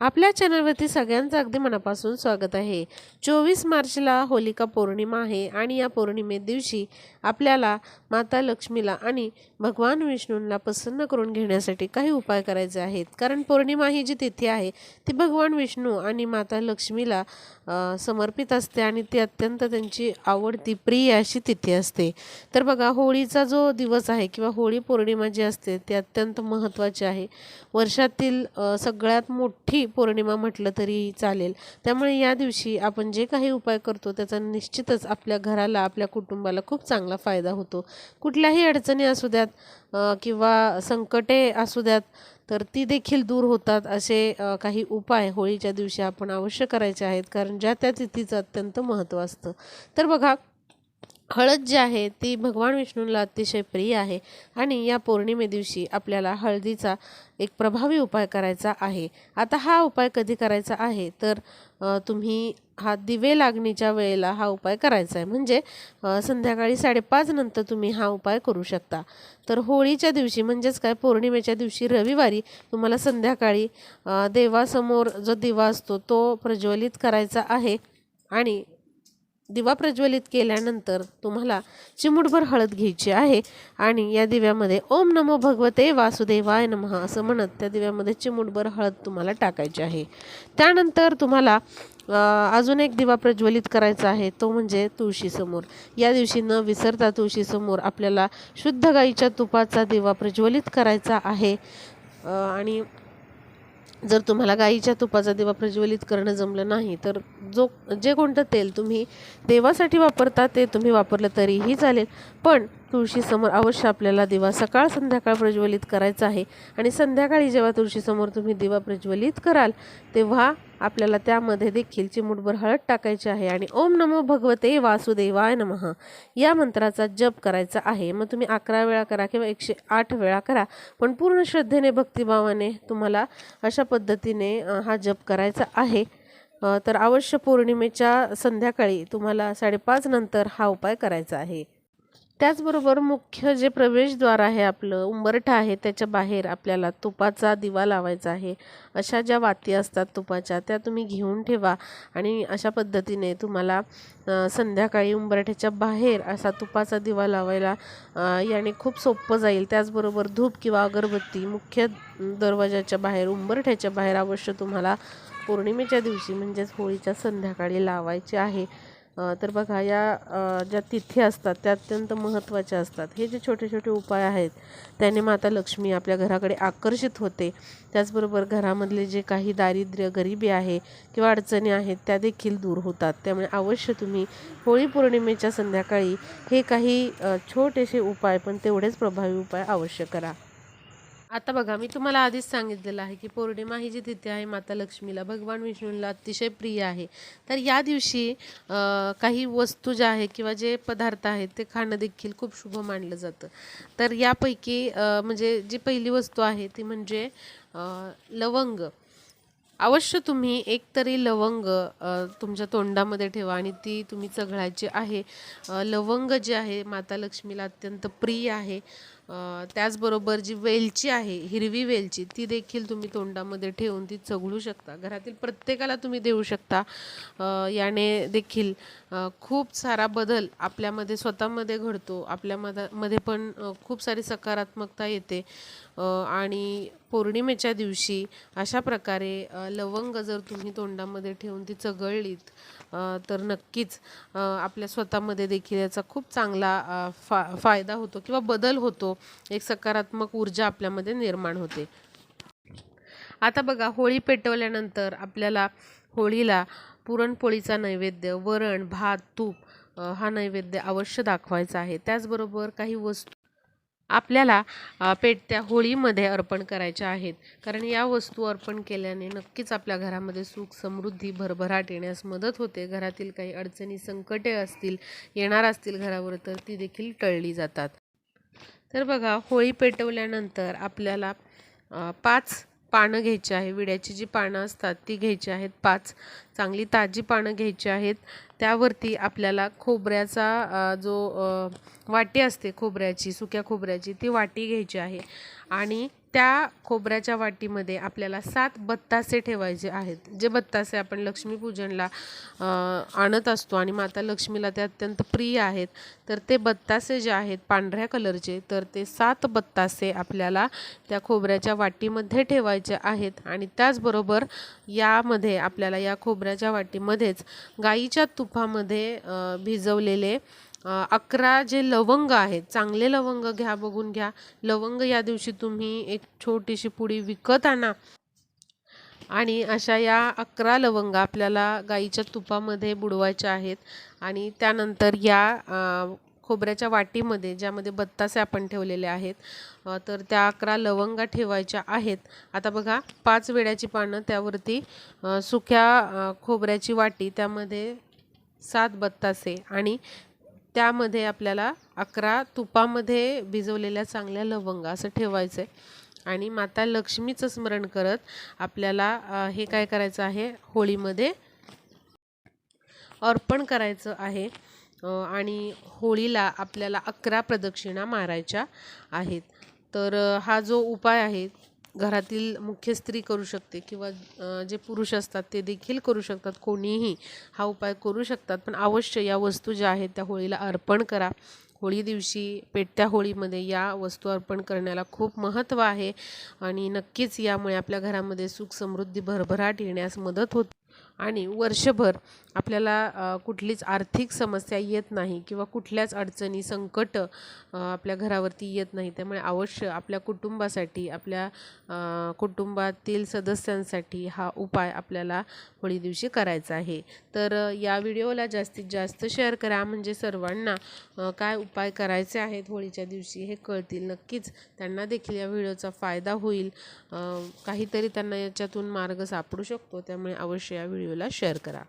आपल्या चॅनलवरती सगळ्यांचं अगदी मनापासून स्वागत आहे. चोवीस मार्चला होलिका पौर्णिमा आहे आणि या पौर्णिमे दिवशी आपल्याला माता लक्ष्मीला आणि भगवान विष्णूंना प्रसन्न करून घेण्यासाठी काही उपाय करायचे आहेत. कारण पौर्णिमा ही जी तिथी आहे ती भगवान विष्णू आणि माता लक्ष्मीला समर्पित असते आणि ती अत्यंत त्यांची आवडती प्रिय अशी तिथी असते. तर बघा होळीचा जो दिवस आहे किंवा होळी पौर्णिमा जी असते ती अत्यंत महत्त्वाची आहे. वर्षातील सगळ्यात मोठी पौर्णिमा म्हटलं तरी चालेल. त्यामुळे या दिवशी आपण जे काही उपाय करतो त्याचा निश्चितच आपल्या घराला आपल्या कुटुंबाला खूप चांगला फायदा होतो. कुठल्याही अडचणी असू द्यात किंवा संकटे असू द्यात तर ती देखील दूर होतात. असे काही उपाय होळीच्या दिवशी आपण अवश्य करायचे आहेत कारण ज्या त्या तिथीचं अत्यंत महत्त्व असतं. तर बघा हळद जी आहे ती भगवान विष्णूला अतिशय प्रिय आहे. आणि या पौर्णिमे दिवशी आपल्याला हळदीचा एक प्रभावी उपाय करायचा आहे. आता हा उपाय कधी करायचा आहे? तर तुम्ही हा दिवे लागणीच्या वेळेला हा उपाय करायचा आहे. म्हणजे संध्याकाळी साडेपाच नंतर तुम्ही हा उपाय करू शकता. तर होळीच्या दिवशी म्हणजेच काय पौर्णिमेच्या दिवशी रविवारी तुम्हाला संध्याकाळी देवासमोर जो दिवा असतो तो प्रज्वलित करायचा आहे. आणि दिवा प्रज्वलित केल्यानंतर तुम्हाला चिमूटभर हळद घ्यायची आहे आणि या दिव्यामध्ये ओम नमो भगवते वासुदेवाय नमः असं म्हणत त्या दिव्यामध्ये चिमूटभर हळद तुम्हाला टाकायची आहे. त्यानंतर तुम्हाला अजून एक दिवा प्रज्वलित करायचा आहे तो म्हणजे तुळशीसमोर. या दिवशी न विसरता तुळशीसमोर आपल्याला शुद्ध गाईच्या तुपाचा दिवा प्रज्वलित करायचा आहे. आणि जर तुम्हाला गाईच्या तुपाचा दिवा प्रज्वलित करणं जमलं नाही तर जो जे कोणतं तेल तुम्ही देवासाठी वापरता ते तुम्ही वापरलं तरीही चालेल. पण तुळशीसमोर अवश्य आपल्याला दिवा सकाळ संध्याकाळ प्रज्वलित करायचा आहे. आणि संध्याकाळी जेव्हा तुळशीसमोर तुम्ही दिवा प्रज्वलित कराल तेव्हा आपल्याला त्यामध्ये देखील चिमूटभर हळद टाकायची आहे आणि ओम नमो भगवते वासुदेवाय नमः. या मंत्राचा जप करायचा आहे. मग तुम्ही अकरा वेळा करा किंवा एकशे आठ वेळा करा. पण पूर्ण श्रद्धेने भक्तिभावाने तुम्हाला अशा पद्धतीने हा जप करायचा आहे. तर अवश्य पौर्णिमेच्या संध्याकाळी तुम्हाला साडेपाच नंतर हा उपाय करायचा आहे. त्याचबरोबर मुख्य जे प्रवेशद्वार आहे आपलं उंबरठा आहे त्याच्या बाहेर आपल्याला तुपाचा दिवा लावायचा आहे. अशा ज्या वाती असतात तुपाच्या त्या तुम्ही घेऊन ठेवा आणि अशा पद्धतीने तुम्हाला संध्याकाळी उंबरठ्याच्या बाहेर असा तुपाचा दिवा लावायला याने खूप सोपं जाईल. त्याचबरोबर धूप किंवा अगरबत्ती मुख्य दरवाजाच्या बाहेर उंबरठ्याच्या बाहेर अवश्य तुम्हाला पौर्णिमेच्या दिवशी म्हणजेच होळीच्या संध्याकाळी लावायचे आहे. तर बघा या ज्या तिथी असतात त्या अत्यंत महत्त्वाच्या असतात. हे जे छोटे छोटे उपाय आहेत त्याने माता लक्ष्मी आपल्या घराकडे आकर्षित होते. त्याचबरोबर घरामधले जे काही दारिद्र्य गरिबी आहे किंवा अडचणी आहेत त्या देखील दूर होतात. त्यामुळे अवश्य तुम्ही होळी पौर्णिमेच्या संध्याकाळी हे काही छोटेसे उपाय पण तेवढेच प्रभावी उपाय अवश्य करा. आता बघा मी तुम्हाला आधीच सांगितलेलं आहे की पौर्णिमा ही जी तिथी आहे माता लक्ष्मीला भगवान विष्णूला अतिशय प्रिय आहे. तर या दिवशी काही वस्तू ज्या आहे किंवा जे पदार्थ आहेत ते खाणं देखील खूप शुभ मानलं जातं. तर यापैकी म्हणजे जी पहिली वस्तू आहे ती म्हणजे लवंग. अवश्य तुम्ही एक तरी लवंग तुमच्या तोंडामध्ये ठेवा आणि ती तुम्ही चघळायची आहे. लवंग जे आहे माता लक्ष्मीला अत्यंत प्रिय आहे. त्याचबरोबर जी वेलची आहे हिरवी वेलची ती देखील तुम्ही तोंडामध्ये ठेवून ती चघळू शकता. घरातील प्रत्येकाला तुम्ही देऊ शकता. याने देखील खूप सारा बदल आपल्यामध्ये स्वतःमध्ये घडतो. आपल्यामध्ये मध्ये पण खूप सारी सकारात्मकता येते. आणि पौर्णिमेच्या दिवशी अशा प्रकारे लवंग जर तुम्ही तोंडामध्ये ठेवून ती चघळलीत तर नक्कीच आपल्या स्वतःमध्ये देखील याचा खूप चांगला फा फायदा होतो किंवा बदल होतो. एक सकारात्मक ऊर्जा आपल्यामध्ये निर्माण होते. आता बघा होळी पेटवल्यानंतर आपल्याला होळीला पुरणपोळीचा नैवेद्य वरण भात तूप हा नैवेद्य अवश्य दाखवायचा आहे. त्याचबरोबर काही वस्तू आपल्याला पेटत्या होळीमध्ये अर्पण करायच्या आहेत. कारण या वस्तू अर्पण केल्याने नक्कीच आपल्या घरामध्ये सुख समृद्धी भरभराट येण्यास मदत होते. घरातील काही अडचणी संकटे असतील येणार असतील घरावर तर ती देखील टळली जातात. तर बघा होळी पेटवल्यानंतर आपल्याला पाच पानं घ्यायची आहे. विड्याची जी पानं असतात ती घ्यायची आहेत. पाच चांगली ताजी पानं घ्यायची आहेत. त्यावरती आपल्याला खोबऱ्याचा जो वाटी असते खोबऱ्याची सुक्या खोबऱ्याची ती वाटी घ्यायची आहे. आणि त्या खोबऱ्याच्या वाटीमध्ये आपल्याला सात बत्तासे ठेवायचे आहेत. जे बत्तासे आपण लक्ष्मीपूजनला आणत असतो आणि माता लक्ष्मीला ते अत्यंत प्रिय आहेत तर ते बत्तासे जे आहेत पांढऱ्या कलरचे तर ते सात बत्तासे आपल्याला त्या खोबऱ्याच्या वाटीमध्ये ठेवायचे आहेत. आणि त्याचबरोबर यामध्ये आपल्याला या खोबऱ्याच्या वाटीमध्येच गाईच्या तुपामध्ये भिजवलेले अकरा जे लवंग आहेत चांगले लवंग घ्या बघून घ्या. लवंग या दिवशी तुम्ही एक छोटीशी पुडी विकत आणा. आणि अशा या अकरा लवंग आपल्याला गाईच्या तुपामध्ये बुडवायच्या आहेत. आणि त्यानंतर या खोबऱ्याच्या वाटीमध्ये ज्यामध्ये बत्तासे आपण ठेवलेले आहेत तर त्या अकरा लवंगा ठेवायच्या आहेत. आता बघा पाच वेड्याची पानं त्यावरती सुक्या खोबऱ्याची वाटी त्यामध्ये सात बत्तासे आणि त्यामध्ये आपल्याला अकरा तुपामध्ये भिजवलेल्या चांगल्या लवंगा असं ठेवायचं आहे आणि माता लक्ष्मीचं स्मरण करत आपल्याला हे काय करायचं आहे? होळीमध्ये अर्पण करायचं आहे. आणि होळीला आपल्याला अकरा प्रदक्षिणा मारायच्या आहेत. तर हा जो उपाय आहे घरातील मुख्य स्त्री करू शकते किंवा जे पुरुष असतात ते देखील करू शकतात. कोणीही हा उपाय करू शकतात. पण अवश्य या वस्तू ज्या आहेत त्या होळीला अर्पण करा. होळी दिवशी पेटत्या होळीमध्ये या वस्तू अर्पण करण्याला खूप महत्त्व आहे. आणि नक्कीच यामुळे आपल्या घरामध्ये सुख समृद्धी भरभराट येण्यास मदत होते. आणि वर्षभर आपल्याला कुठलीच आर्थिक समस्या येत नाही किंवा कुठल्याच अडचणी संकट आपल्या घरावरती येत नाही. त्यामुळे अवश्य आपल्या कुटुंबासाठी आपल्या कुटुंबातील सदस्यांसाठी हा उपाय आपल्याला होळी दिवशी करायचा आहे. तर या व्हिडिओला जास्तीत जास्त शेअर करा. म्हणजे सर्वांना काय उपाय करायचे आहेत होळीच्या दिवशी हे कळतील नक्कीच. त्यांना देखील या व्हिडिओचा फायदा होईल. काहीतरी त्यांना याच्यातून मार्ग सापडू शकतो. त्यामुळे अवश्य या व्हिडिओला शेअर करा.